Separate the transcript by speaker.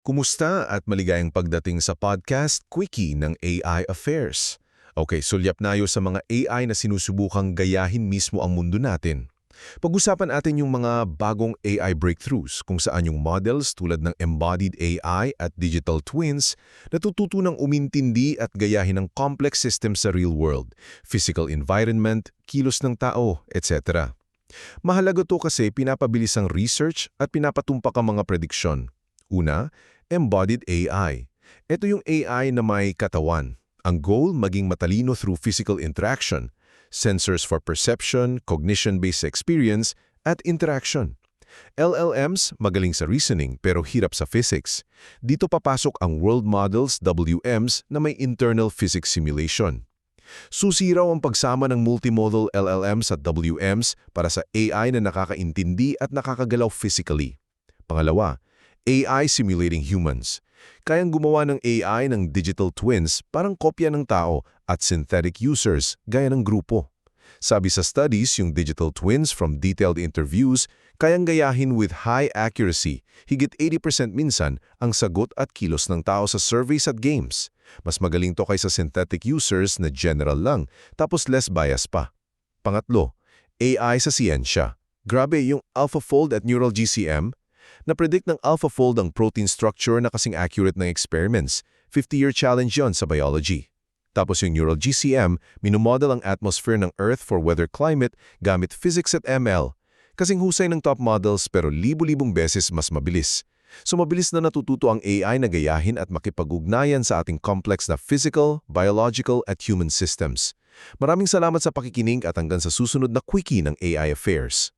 Speaker 1: Kumusta at maligayang pagdating sa podcast Quickie ng AI Affairs. Okay, sulyap na sa mga AI na sinusubukang gayahin mismo ang mundo natin. Pag-usapan natin yung mga bagong AI breakthroughs kung saan yung models tulad ng embodied AI at digital twins natututo umintindi at gayahin ng complex systems sa real world, physical environment, kilos ng tao, etc. Mahalaga to kasi pinapabilis ang research at pinapatumpak ang mga prediksyon. Una, embodied AI. Ito yung AI na may katawan. Ang goal, maging matalino through physical interaction, sensors for perception, cognition-based experience, at interaction. LLMs, magaling sa reasoning pero hirap sa physics. Dito papasok ang world models, WMs, na may internal physics simulation. Susi raw ang pagsama ng multimodal LLMs at WMs para sa AI na nakakaintindi at nakakagalaw physically. Pangalawa, AI simulating humans. Kayang gumawa ng AI ng digital twins parang kopya ng tao at synthetic users gaya ng grupo. Sabi sa studies, yung digital twins from detailed interviews kayang gayahin with high accuracy, higit 80% minsan ang sagot at kilos ng tao sa surveys at games. Mas magaling to kaysa synthetic users na general lang, tapos less bias pa. Pangatlo, AI sa siyensya. Grabe, yung AlphaFold at Neural GCM, na-predict ng AlphaFold ang protein structure na kasing accurate ng experiments. 50-year challenge yon sa biology. Tapos yung Neural GCM, minumodel ang atmosphere ng Earth for weather climate gamit physics at ML. Kasing husay ng top models pero libu-libong beses mas mabilis. So mabilis na natututo ang AI na gayahin at makipag-ugnayan sa ating complex na physical, biological at human systems. Maraming salamat sa pakikinig at hanggang sa susunod na Quickie ng AI Affairs.